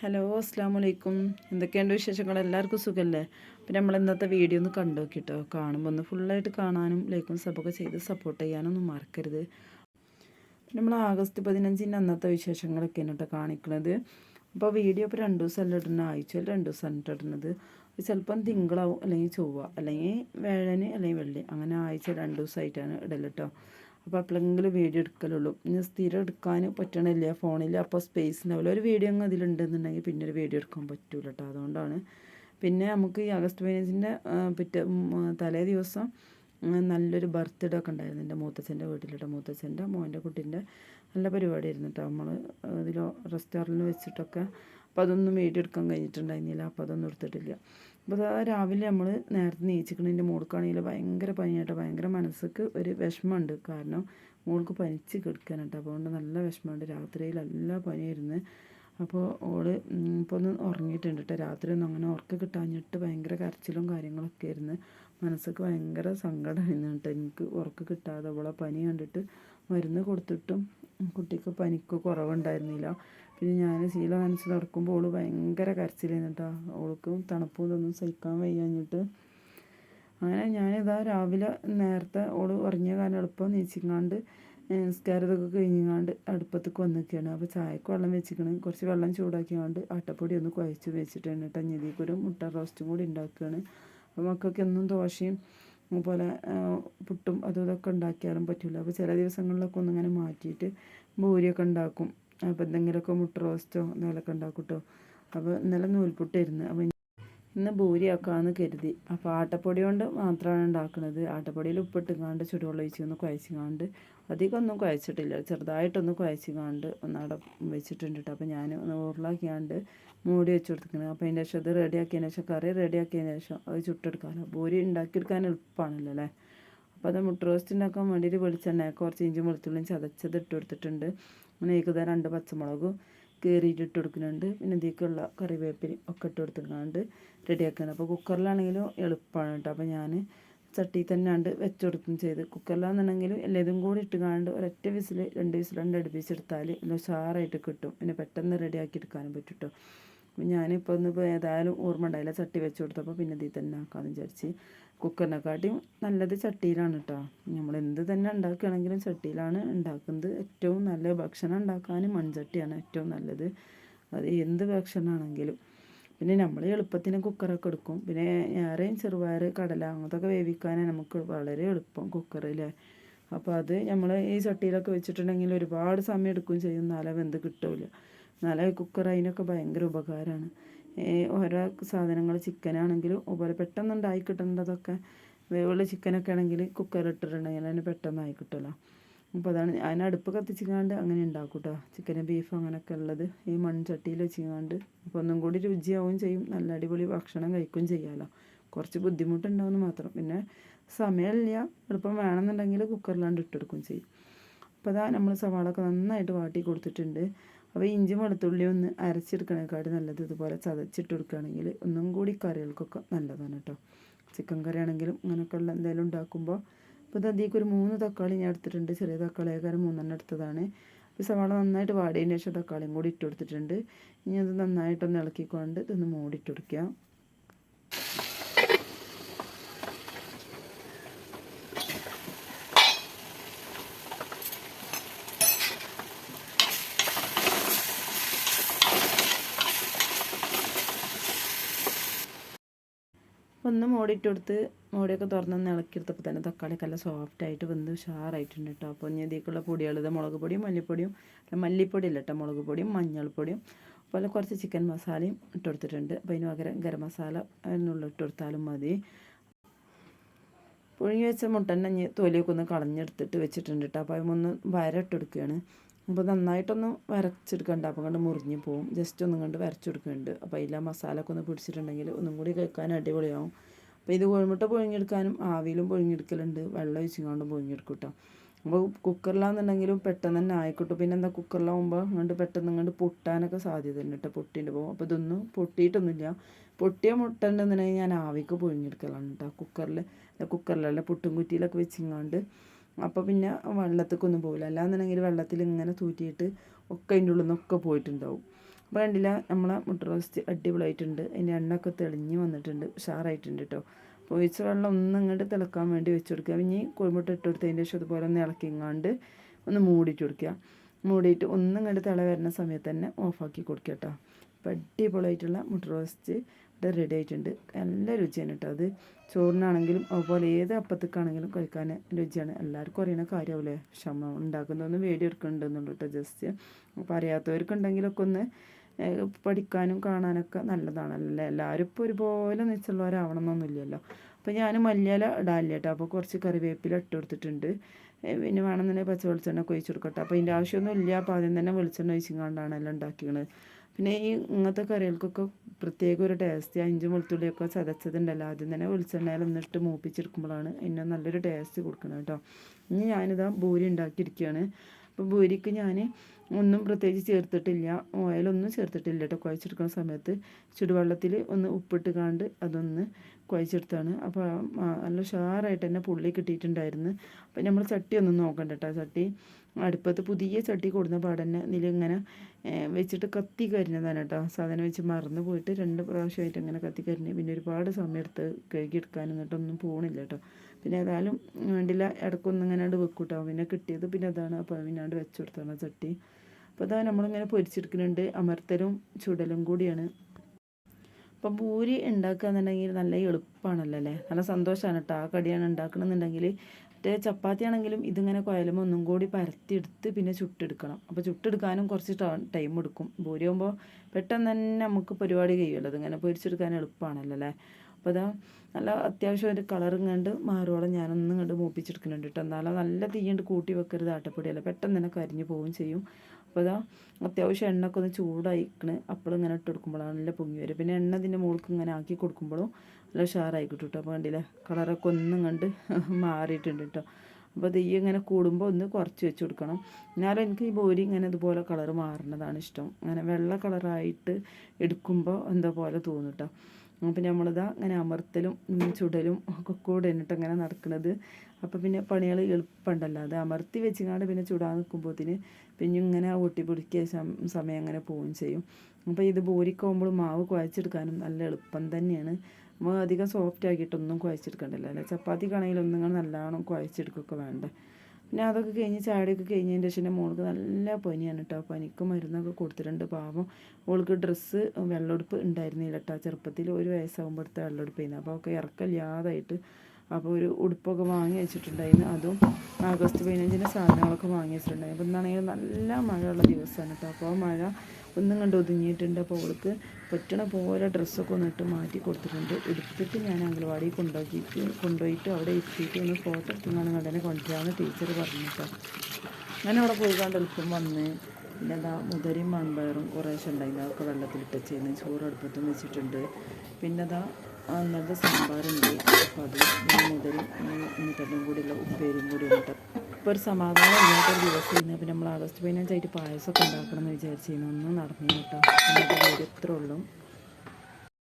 Hello അസ്സാം വലൈക്കും എന്തൊക്കെയുണ്ട് വിശേഷങ്ങൾ? എല്ലാവർക്കും സുഖമല്ലേ പിന്നെ നമ്മൾ ഇന്നത്തെ വീഡിയോ ഒന്ന് കണ്ടു നോക്കിട്ടോ. കാണുമ്പോൾ ഒന്ന് ഫുള്ളായിട്ട് കാണാനും ലൈക്കും സബൊക്കെ ചെയ്ത് സപ്പോർട്ട് ചെയ്യാനൊന്നും മറക്കരുത്. നമ്മൾ ആഗസ്റ്റ് പതിനഞ്ചിന് അന്നത്തെ വിശേഷങ്ങളൊക്കെയാണ് കേട്ടോ കാണിക്കുന്നത് അപ്പോൾ വീഡിയോ ഇപ്പോൾ രണ്ട് ദിവസം അല്ല ഇടുന്ന? ആഴ്ചയിൽ രണ്ട് ദിവസം ഇടുന്നത്. ചിലപ്പം തിങ്കളാവും അല്ലെങ്കിൽ ചൊവ്വ അല്ലെങ്കിൽ വേഴന് അല്ലെങ്കിൽ വെള്ളി. അങ്ങനെ ആഴ്ച രണ്ട് ദിവസമായിട്ടാണ് ഇടൽ കേട്ടോ. അപ്പോൾ എപ്പോഴെങ്കിലും വീഡിയോ എടുക്കലുള്ളൂ. ഇനി സ്ഥിരം എടുക്കാൻ പറ്റണില്ല ഫോണിൽ. അപ്പോൾ സ്പേസ് ഉണ്ടാവില്ല ഒരു വീഡിയോ അങ്ങ് അതിലുണ്ടെന്നുണ്ടെങ്കിൽ പിന്നെ ഒരു വീഡിയോ എടുക്കാൻ പറ്റൂല കേട്ടോ അതുകൊണ്ടാണ്. പിന്നെ നമുക്ക് ഈ ആഗസ്റ്റ് പതിനഞ്ചിന്റെ പിറ്റേ തലേ ദിവസം നല്ലൊരു ബർത്ത്ഡേ ഒക്കെ ഉണ്ടായിരുന്നു എന്റെ മൂത്തച്ഛന്റെ വീട്ടിലിട്ട് മൂത്തച്ഛന്റെ മോന്റെ കുട്ടീന്റെ നല്ല പരിപാടിയായിരുന്നു കേട്ടോ നമ്മൾ ഇതിൽ റെസ്റ്റോറന്റിൽ വെച്ചിട്ടൊക്കെ അപ്പോൾ അതൊന്നും എടുക്കാൻ കഴിഞ്ഞിട്ടുണ്ടായിരുന്നില്ല. അപ്പോൾ അതൊന്നും എടുത്തിട്ടില്ല. അപ്പോൾ രാവിലെ നമ്മൾ നേരത്തെ നീച്ചിക്കണതിന്റെ മോൾക്കാണെങ്കിൽ ഭയങ്കര പനിയായിട്ട് ഭയങ്കര മനസ്സിക്ക് ഒരു വിഷമമുണ്ട്. കാരണം മോൾക്ക് പനിച്ച് കിടക്കാനായിട്ട് അപ്പോൾ അതുകൊണ്ട് നല്ല വിഷമമുണ്ട്. രാത്രിയിൽ നല്ല പനിയായിരുന്നു. അപ്പോൾ ഓൾ ഇപ്പോൾ ഒന്ന് ഉറങ്ങിയിട്ടുണ്ട് കേട്ടോ. രാത്രി ഒന്നും അങ്ങനെ ഉറക്ക കിട്ടാഞ്ഞിട്ട് ഭയങ്കര കരച്ചിലും കാര്യങ്ങളൊക്കെ ആയിരുന്നു. മനസ്സൊക്കെ ഭയങ്കര സങ്കടമായിരുന്നു കേട്ടോ. എനിക്ക് ഉറക്ക കിട്ടാതെ അവളെ പനി കണ്ടിട്ട് മരുന്ന് കൊടുത്തിട്ടും കുട്ടിക്ക് പനിക്ക് കുറവുണ്ടായിരുന്നില്ല. പിന്നെ ഞാൻ ശീല നനച്ച് നടക്കുമ്പോൾ ഓൾ ഭയങ്കര കരച്ചിലായിരുന്നു കേട്ടോ ഓൾക്കും തണുപ്പും ഇതൊന്നും സഹിക്കാൻ വയ്യാഞ്ഞിട്ട്. അങ്ങനെ ഞാനിതാ രാവിലെ നേരത്തെ ഓൾ ഉറങ്ങിയ കാരണം എളുപ്പം നീച്ചിങ്ങാണ്ട് നിസ്കാരതൊക്കെ കഴിഞ്ഞാണ്ട് അടുപ്പത്തേക്ക് വന്നിരിക്കുകയാണ് അപ്പോൾ ചായക്ക് വെള്ളം വെച്ചിക്കണം. കുറച്ച് വെള്ളം ചൂടാക്കിയാണ്ട് ആട്ടപ്പൊടി ഒന്ന് കുഴച്ച് വെച്ചിട്ടാണ് കേട്ടോ ഞെതിക്കൊരു മുട്ട റോസ്റ്റും കൂടി ഉണ്ടാക്കുകയാണ് അപ്പോൾ മക്കൾക്ക് എന്നും ദോശയും അതുപോലെ പുട്ടും അതും ഇതൊക്കെ ഉണ്ടാക്കിയാലും പറ്റില്ല അപ്പോൾ ചില ദിവസങ്ങളിലൊക്കെ ഒന്നിങ്ങനെ മാറ്റിയിട്ട് ഭൂരിയൊക്കെ ഉണ്ടാക്കും. അപ്പോൾ എന്തെങ്കിലുമൊക്കെ മുട്ട റോസ്റ്റോ എന്തെങ്കിലുമൊക്കെ ഉണ്ടാക്കും കേട്ടോ അപ്പോൾ ഇന്നലെ നൂൽപുട്ടായിരുന്നു. അപ്പോൾ ഇന്ന് ഭൂരിയാക്കാമെന്ന് കരുതി. അപ്പോൾ ആട്ടപ്പൊടി കൊണ്ട് മാത്രമാണ് ഉണ്ടാക്കുന്നത് ആട്ടപ്പൊടിയിൽ ഉപ്പിട്ടുങ്ങാണ്ട് ചുടുവെള്ളം ഒഴിച്ചൊന്ന് കുഴച്ചിങ്ങാണ്ട് അധികം ഒന്നും കുഴച്ചിട്ടില്ല. ചെറുതായിട്ടൊന്ന് കുഴച്ചിങ്ങാണ്ട് ഒന്നവിടെ വെച്ചിട്ടുണ്ട് കേട്ടോ അപ്പോൾ ഞാൻ ഉരുളാക്കിയാണ്ട് മൂടി വെച്ച് കൊടുത്തിരിക്കുന്നത് അപ്പോൾ അതിന്റെ ശേഷം അത് റെഡിയാക്കിയതിന് ശേഷം കറി റെഡിയാക്കിയതിന് ശേഷം അത് ചുട്ടെടുക്കാമല്ലോ ഭൂരി ഉണ്ടാക്കിയെടുക്കാൻ എളുപ്പമാണല്ലോ അല്ലേ? അപ്പോൾ അത് മുട്ട റോസ്റ്റ് ഉണ്ടാക്കാൻ വേണ്ടിയിട്ട് വെളിച്ചെണ്ണ കുറച്ച് ഇഞ്ചും വെളുത്തുള്ളിയും ചതച്ചത് ഇട്ട് കൊടുത്തിട്ടുണ്ട്. അങ്ങനെ ഏകദേശം രണ്ട് പച്ചമുളകും കീറിയിട്ട് ഇട്ട് കൊടുക്കുന്നുണ്ട്. പിന്നെ ഇതിലേക്കുള്ള കറിവേപ്പിലയും ഒക്കെ ഇട്ട് കൊടുത്തിട്ടുണ്ട്. റെഡിയാക്കുകയാണ് അപ്പോൾ കുക്കറിലാണെങ്കിലും എളുപ്പമാണ് കേട്ടോ. അപ്പോൾ ഞാൻ ചട്ടി തന്നെ ആണ്ട് വെച്ച് കൊടുക്കും ചെയ്ത്. കുക്കറിലാണെന്നുണ്ടെങ്കിൽ എല്ലാതും കൂടി ഇട്ട് കാണാണ്ട് ഒരൊറ്റ വിസിൽ രണ്ട് വിസിൽ രണ്ട് അടുപ്പിച്ചെടുത്താൽ നല്ല ഉഷാറായിട്ട് കിട്ടും. പിന്നെ പെട്ടെന്ന് റെഡിയാക്കി എടുക്കാനും പറ്റും കേട്ടോ. ഞാനിപ്പോൾ ഒന്ന് ഏതായാലും ഓർമ്മ ഉണ്ടായില്ല ചട്ടി വെച്ച് കൊടുത്തപ്പോൾ പിന്നെ ഇതിൽ തന്നെ ആക്കാമെന്ന് വിചാരിച്ച്. കുക്കറിനെക്കാട്ടിയും നല്ലത് ചട്ടിയിലാണ് കേട്ടോ നമ്മൾ എന്ത് തന്നെ ഉണ്ടാക്കുകയാണെങ്കിലും ചട്ടിയിലാണ് ഉണ്ടാക്കുന്നത്. ഏറ്റവും നല്ല ഭക്ഷണം ഉണ്ടാക്കാൻ മൺചട്ടിയാണ് ഏറ്റവും നല്ലത്. അത് എന്ത് ഭക്ഷണമാണെങ്കിലും. പിന്നെ നമ്മൾ എളുപ്പത്തിന് കുക്കറൊക്കെ എടുക്കും. പിന്നെ ഏറെയും ചെറുപയർ കടല അങ്ങനത്തൊക്കെ വേവിക്കാനാണ് നമുക്ക് വളരെ എളുപ്പം കുക്കറിൽ അപ്പോൾ അത് നമ്മൾ ഈ ചട്ടിയിലൊക്കെ വെച്ചിട്ടുണ്ടെങ്കിൽ ഒരുപാട് സമയം എടുക്കുകയും ചെയ്യും. എന്നാലേ വെന്ത് കിട്ടില്ല നാലെ കുക്കർ അതിനൊക്കെ ഭയങ്കര ഉപകാരമാണ്. ഓരോ സാധനങ്ങൾ ചിക്കനാണെങ്കിലും അതുപോലെ പെട്ടെന്ന് ഉണ്ടായി കിട്ടേണ്ടതൊക്കെ വേവുള്ള ചിക്കനൊക്കെ ആണെങ്കിൽ കുക്കറിട്ടിട്ടുണ്ടെങ്കിൽ അതിന് പെട്ടെന്ന് ആയി കിട്ടുമല്ലോ. അപ്പോൾ അതാണ് അതിന് അടുപ്പ് കത്തിച്ചിങ്ങാണ്ട് അങ്ങനെ ഉണ്ടാക്കും കേട്ടോ ചിക്കനും ബീഫ് അങ്ങനെയൊക്കെ ഉള്ളത് ഈ മൺചട്ടിയിൽ വെച്ചിങ്ങാണ്ട്. അപ്പോൾ ഒന്നും കൂടി രുചിയാവും ചെയ്യും. നല്ല അടിപൊളി ഭക്ഷണം കഴിക്കുകയും ചെയ്യാമല്ലോ. കുറച്ച് ബുദ്ധിമുട്ടുണ്ടാവുമെന്ന് മാത്രം. പിന്നെ സമയമില്ല. എളുപ്പം വേണമെന്നുണ്ടെങ്കിൽ കുക്കറിലാണ്ട് ഇട്ടെടുക്കുകയും ചെയ്യും. അപ്പോൾ അതാ നമ്മൾ സവാളൊക്കെ നന്നായിട്ട് വാട്ടി കൊടുത്തിട്ടുണ്ട്. അപ്പോൾ ഇഞ്ചി വെളുത്തുള്ളി ഒന്ന് അരച്ചെടുക്കണേക്കാട് നല്ലത് ഇതുപോലെ ചതച്ചിട്ട് കൊടുക്കുകയാണെങ്കിൽ ഒന്നും കൂടി കറികൾക്കൊക്കെ നല്ലതാണ് കേട്ടോ ചിക്കൻ കറി ആണെങ്കിലും അങ്ങനെയൊക്കെ ഉള്ള എന്തായാലും ഉണ്ടാക്കുമ്പോൾ അപ്പോൾ ഇത് ഒരു മൂന്ന് തക്കാളി ഞാൻ എടുത്തിട്ടുണ്ട്. ചെറിയ തക്കാളി ആകാരം മൂന്നെണ്ണം എടുത്തതാണ്. അപ്പോൾ സവാള നന്നായിട്ട് വാടിയതിന് ശേഷം തക്കാളിയും കൂടി ഇട്ട് കൊടുത്തിട്ടുണ്ട്. ഇനി അത് നന്നായിട്ടൊന്ന് ഇളക്കിക്കൊണ്ട് ഇതൊന്ന് മൂടിയിട്ട് കൊടുക്കുക. ഒന്ന് മോടിയിട്ട് കൊടുത്ത് മോടിയൊക്കെ തുറന്നൊന്ന് ഇളക്കിയെടുത്തപ്പോൾ തന്നെ തക്കാളിയൊക്കെ നല്ല സോഫ്റ്റായിട്ട് വെന്ത് ഉഷാറായിട്ടുണ്ട് കേട്ടോ അപ്പോൾ ഇനി ഇത് മുളക് പൊടിയും മല്ലിപ്പൊടിയും മല്ലിപ്പൊടി ഇല്ല കേട്ടോ മുളക് പൊടിയും മഞ്ഞൾപ്പൊടിയും അതുപോലെ കുറച്ച് ചിക്കൻ മസാലയും ഇട്ട് കൊടുത്തിട്ടുണ്ട്. അപ്പോൾ അതിന് പകരം ഗരം മസാല എന്നുള്ള ഇട്ട് കൊടുത്താലും മതി. പുഴുങ്ങി വെച്ച ഇനി തൊലിയൊക്കെ ഒന്ന് കളഞ്ഞെടുത്തിട്ട് വെച്ചിട്ടുണ്ട് കേട്ടോ അപ്പോൾ അതിമൊന്ന് വരട്ടെടുക്കുകയാണ് അപ്പോൾ നന്നായിട്ടൊന്ന് വരച്ചെടുക്കണ്ട. അപ്പോൾ കണ്ട് മുറിഞ്ഞ് പോവും. ജസ്റ്റ് ഒന്നും കണ്ട് വരച്ചെടുക്കുന്നുണ്ട്. അപ്പോൾ അതിൽ ആ ഒക്കെ ഒന്ന് പിടിച്ചിട്ടുണ്ടെങ്കിൽ ഒന്നും കൂടി കഴിക്കാൻ അടിപൊളിയാവും. അപ്പോൾ ഇത് കോഴിമുട്ട പുഴുങ്ങിയെടുക്കാനും ആവിയിലും പുഴുങ്ങിയെടുക്കലുണ്ട്. വെള്ളം ഒഴിച്ചുകൊണ്ടും പുഴുങ്ങിയെടുക്കും കേട്ടോ അപ്പോൾ കുക്കറിലാണെന്നുണ്ടെങ്കിലും പെട്ടെന്ന് തന്നെ ആയിക്കോട്ടെ. പിന്നെ എന്താ കുക്കറിലാവുമ്പോൾ അങ്ങോട്ട് പെട്ടെന്ന് അങ്ങോട്ട് പൊട്ടാനൊക്കെ സാധ്യത ഉണ്ട് കേട്ടോ പൊട്ടിന്റെ. പോകും അപ്പോൾ ഇതൊന്നും പൊട്ടിയിട്ടൊന്നുമില്ല. പൊട്ടിയ മുട്ട ഉണ്ടെന്നുണ്ടെങ്കിൽ ഞാൻ ആവിക്ക് പുഴുങ്ങിയെടുക്കലാണ് കേട്ടോ കുക്കറിൽ കുക്കറിലല്ല പുട്ടും കുറ്റിയിലൊക്കെ വെച്ചിങ്ങാണ്ട് അപ്പോൾ പിന്നെ വെള്ളത്തേക്കൊന്നും പോകില്ല അല്ലാന്നുണ്ടെങ്കിൽ വെള്ളത്തിൽ ഇങ്ങനെ തൂറ്റിയിട്ട് ഒക്കെ അതിന്റെ ഉള്ളിൽ നിന്നൊക്കെ പോയിട്ടുണ്ടാവും. അപ്പോൾ കണ്ടില്ല നമ്മളെ മുട്ട റോസ്റ്റ് അടിപൊളിയായിട്ടുണ്ട്. അതിന്റെ എണ്ണയൊക്കെ തെളിഞ്ഞ് വന്നിട്ടുണ്ട്. ഉഷാറായിട്ടുണ്ട് കേട്ടോ അപ്പോൾ ഒഴിച്ച വെള്ളം ഒന്നും ഇങ്ങോട്ട് തിളക്കാൻ വേണ്ടി വെച്ച് കൊടുക്കുക. ഇനി കോഴിമുട്ട ഇട്ട് കൊടുത്തതിന്റെ ശേഷം അതുപോലെ ഒന്ന് ഇളക്കിങ്ങാണ്ട് ഒന്ന് മൂടിയിട്ട് കൊടുക്കുക. മൂടിയിട്ട് ഒന്നും ഇങ്ങോട്ട് തിള വരുന്ന സമയത്ത് തന്നെ ഓഫാക്കി കൊടുക്കുക കേട്ടോ അപ്പോൾ അടിപൊളിയായിട്ടുള്ള മുട്ട റോസ്റ്റ് ഇവിടെ റെഡി ആയിട്ടുണ്ട്. നല്ല രുചിയാണ് കേട്ടോ അത്. ചോറിനാണെങ്കിലും അതുപോലെ ഏത് അപ്പത്തേക്കാണെങ്കിലും കഴിക്കാൻ രുചിയാണ്. എല്ലാവർക്കും അറിയണ കാര്യമാവില്ലേ ക്ഷമ ഉണ്ടാക്കുന്നതൊന്നും വീഡിയോ എടുക്കുന്നുണ്ടെന്നുള്ളൂ കേട്ടോ ജസ്റ്റ് അപ്പോൾ അറിയാത്തവർക്കുണ്ടെങ്കിലൊക്കെ ഒന്ന് പഠിക്കാനും കാണാനൊക്കെ നല്ലതാണല്ലേ എല്ലാവരും ഇപ്പോൾ ഒരുപോലെ നിച്ചുള്ളവരാവണം എന്നൊന്നുമില്ലല്ലോ അപ്പോൾ ഞാൻ മല്ലിയില ഇടാനില്ല കേട്ടോ അപ്പോൾ കുറച്ച് കറിവേപ്പില ഇട്ട് കൊടുത്തിട്ടുണ്ട്. പിന്നെ വേണമെന്നുണ്ടെങ്കിൽ പച്ച വെളിച്ചെണ്ണ ഒക്കെ കൊടുക്കട്ടെ. അപ്പോൾ ഇതിന്റെ ആവശ്യമൊന്നും ഇല്ല അപ്പോൾ ആദ്യം തന്നെ വെളിച്ചെണ്ണ എല്ലാം ഉണ്ടാക്കിയത് പിന്നെ ഈ ഇങ്ങനത്തെ കറികൾക്കൊക്കെ പ്രത്യേക ഒരു ടേസ്റ്റ് അഞ്ചും വെളുത്തുള്ളിയൊക്കെ ചതച്ചതുണ്ടല്ലോ ആദ്യം തന്നെ വെളിച്ചെണ്ണയിൽ ഒന്നിട്ട് മൂപ്പിച്ചെടുക്കുമ്പോഴാണ് അതിന് നല്ലൊരു ടേസ്റ്റ് കൊടുക്കണം കേട്ടോ ഇനി ഞാനിതാ ഭൂരി ഉണ്ടാക്കിയിരിക്കുകയാണ്. അപ്പോൾ ബൂരിക്ക് ഞാൻ ഒന്നും പ്രത്യേകിച്ച് ചേർത്തിട്ടില്ല ഓയിലൊന്നും ചേർത്തിട്ടില്ല കേട്ടോ കുഴച്ചെടുക്കുന്ന സമയത്ത് ചുടുവെള്ളത്തിൽ ഒന്ന് ഉപ്പിട്ട് കാണ്ട് അതൊന്ന് കുഴച്ചെടുത്താണ് അപ്പോൾ നല്ല ഉഷാറായിട്ട് തന്നെ പുള്ളി കിട്ടിയിട്ടുണ്ടായിരുന്നു. അപ്പം നമ്മൾ ചട്ടി ഒന്നും നോക്കണ്ട കേട്ടോ ചട്ടി. അടുപ്പത്ത് പുതിയ ചട്ടി കൊടുന്ന പാടന്നെ ഇതിലിങ്ങനെ വെച്ചിട്ട് കത്തി കരിഞ്ഞതാണ് കേട്ടോ സാധനം വെച്ച് മറന്നു പോയിട്ട് രണ്ട് പ്രാവശ്യമായിട്ട് ഇങ്ങനെ കത്തി കരിഞ്ഞ് പിന്നെ ഒരുപാട് സമയം എടുത്ത് എന്നിട്ട് എന്നിട്ടൊന്നും പോകണില്ല കേട്ടോ പിന്നെ ഏതായാലും വേണ്ടില്ല ഇടയ്ക്കൊന്നും ഇങ്ങനെ വെക്കും കേട്ടോ പിന്നെ കിട്ടിയത് പിന്നെ അതാണ്. അപ്പോൾ പിന്നാണ്ട് വെച്ചു കൊടുത്താണ് ചട്ടി. അപ്പോൾ അതാ നമ്മളിങ്ങനെ പൊരിച്ചെടുക്കുന്നുണ്ട്. അമർത്തലും ചുടലും കൂടിയാണ്. അപ്പം പൂരി ഉണ്ടാക്കുകയെന്നുണ്ടെങ്കിൽ നല്ല എളുപ്പമാണല്ലോ അല്ലേ? നല്ല സന്തോഷമാണ് കേട്ടോ ആ കടിയാണ് ഉണ്ടാക്കണമെന്നുണ്ടെങ്കിൽ മറ്റേ ചപ്പാത്തി ആണെങ്കിലും ഇതിങ്ങനെ കുഴലുമ്പോൾ ഒന്നും കൂടി പരത്തിയെടുത്ത് പിന്നെ ചുട്ടെടുക്കണം. അപ്പോൾ ചുട്ടെടുക്കാനും കുറച്ച് ടൈം എടുക്കും പൂരി ആകുമ്പോൾ പെട്ടെന്ന് തന്നെ നമുക്ക് പരിപാടി കഴിയുമല്ലോ. അതിങ്ങനെ പൊരിച്ചെടുക്കാൻ എളുപ്പമാണല്ലോ അല്ലേ? അപ്പോൾ ഇതാ നല്ല അത്യാവശ്യം ഒരു കളറും കണ്ട് മാറുവോളം ഞാനൊന്നും കണ്ട് മൂപ്പിച്ചെടുക്കുന്നുണ്ട് കേട്ടോ എന്നാലും നല്ല തീയുണ്ട് കൂട്ടി വെക്കരുത് ആട്ടപ്പൊടിയല്ല. പെട്ടെന്ന് തന്നെ കരിഞ്ഞു പോവുകയും ചെയ്യും. അപ്പോൾ ഇതാ അത്യാവശ്യം എണ്ണയൊക്കെ ഒന്ന് ചൂടായിക്കണ്. അപ്പോൾ ഇങ്ങനെ ഇട്ട് കൊടുക്കുമ്പോഴാണ് നല്ല പൊങ്ങി വരും. പിന്നെ എണ്ണ ഇതിന്റെ മുകൾക്ക് ഇങ്ങനെ ആക്കി കൊടുക്കുമ്പോഴും നല്ല ഉഷാറായി കിട്ടും കേട്ടോ അപ്പോൾ കണ്ടില്ലേ കളറൊക്കെ ഒന്നും കണ്ട് മാറിയിട്ടുണ്ട് കേട്ടോ അപ്പോൾ തീ ഇങ്ങനെ കൂടുമ്പോൾ ഒന്ന് കുറച്ച് വെച്ച് കൊടുക്കണം. എന്നാലും എനിക്ക് ഈ ബോരി ഇങ്ങനെ ഇതുപോലെ കളർ മാറുന്നതാണ് ഇഷ്ടം. അങ്ങനെ വെള്ള കളറായിട്ട് എടുക്കുമ്പോൾ എന്താ പോലെ തോന്നും കേട്ടോ അപ്പം നമ്മളിതാ അങ്ങനെ അമർത്തലും ചുടലും ഒക്കെ കൂടെ എന്നിട്ട് അങ്ങനെ നടക്കുന്നത് അപ്പോൾ പിന്നെ പണികൾ എളുപ്പമുണ്ടല്ലോ അത് അമർത്തി വെച്ചിങ്ങാണ്ട് പിന്നെ ചുടാൻ നിൽക്കുമ്പോഴത്തിന് പിന്നെ ഇങ്ങനെ ഒട്ടി പിടിക്കുക സമയം അങ്ങനെ പോവുകയും ചെയ്യും. അപ്പോൾ ഇത് ബോരിക്കാവുമ്പോൾ മാവ് കുഴച്ചെടുക്കാനും നല്ല എളുപ്പം തന്നെയാണ്. നമ്മൾ അധികം സോഫ്റ്റ് ആക്കിയിട്ടൊന്നും കുഴച്ചെടുക്കണ്ടല്ലോ. അല്ലെ? ചപ്പാത്തിക്കാണെങ്കിൽ ഒന്നും നല്ലോണം കുഴച്ചെടുക്കുകയൊക്കെ വേണ്ടേ? പിന്നെ അതൊക്കെ കഴിഞ്ഞ് ചാടിയൊക്കെ കഴിഞ്ഞതിന്റെ ശേഷം എന്റെ മോൾക്ക് നല്ല പനിയാണ് കേട്ടോ. പനിക്ക് മരുന്നൊക്കെ കൊടുത്തിട്ടുണ്ട്. പാവം ഓൾക്ക് ഡ്രസ്സ് വെള്ളമെടുപ്പ് ഉണ്ടായിരുന്നില്ല കേട്ടോ. ചെറുപ്പത്തിൽ ഒരു വയസ്സാകുമ്പോഴത്തെ വെള്ളമെടുപ്പായിരുന്നു. അപ്പോൾ ഒക്കെ ഇറക്കമില്ലാതായിട്ട് അപ്പോൾ ഒരു ഉടുപ്പൊക്കെ വാങ്ങി വെച്ചിട്ടുണ്ടായിരുന്നു. അതും ആഗസ്റ്റ് പതിനഞ്ചിന് സാധനങ്ങളൊക്കെ വാങ്ങി വെച്ചിട്ടുണ്ടായിരുന്നു. അപ്പോൾ ഇന്നാണെങ്കിൽ നല്ല മഴയുള്ള ദിവസമാണ് കേട്ടോ. അപ്പോൾ മഴ ഒന്നും കണ്ട് ഒതുങ്ങിയിട്ടുണ്ട്. അപ്പോൾ അവൾക്ക് പറ്റണ പോലെ ഡ്രസ്സൊക്കെ ഒന്ന് ഇട്ട് മാറ്റി കൊടുത്തിട്ടുണ്ട്. എടുത്തിട്ട് ഞാൻ അംഗൻവാടി കൊണ്ടുപോയിട്ട് കൊണ്ടുപോയിട്ട് അവിടെ എത്തിയിട്ട് ഒന്ന് ഫോട്ടോ എടുത്തുകൊണ്ടാണ് നടനെ കൊണ്ടുവരാമെന്ന് ടീച്ചർ പറഞ്ഞിട്ടോ അങ്ങനെ അവിടെ പോയിക്കാണ്ട് കണ്ട് എളുപ്പം വന്ന്. പിന്നെ എന്താ മുതരയും മൺപയറും കുറേശ്ശെ ഉണ്ടായിരുന്നു അതൊക്കെ വെള്ളത്തിലിട്ട് വെച്ചിരുന്നു ചോറ് അടുപ്പത്തും വെച്ചിട്ടുണ്ട്. പിന്നെ അതാ അന്നത്തെ സാമ്പാറുണ്ട് അപ്പോൾ അത് മുതലും മുതലും കൂടിയുള്ള ഉപ്പേരിയും കൂടി ഉണ്ട് ഇപ്പോൾ ഒരു സമാധാനം ഇല്ലാത്തൊരു ദിവസം ഇന്ന് അപ്പോൾ നമ്മൾ ആഗസ്റ്റ് പതിനഞ്ചായിട്ട് പായസമൊക്കെ ഉണ്ടാക്കണം എന്ന് വിചാരിച്ചിരുന്നു ഒന്നും നടന്നില്ല കേട്ടോ. എന്നിട്ട് ഇത്രേ ഉള്ളൂ.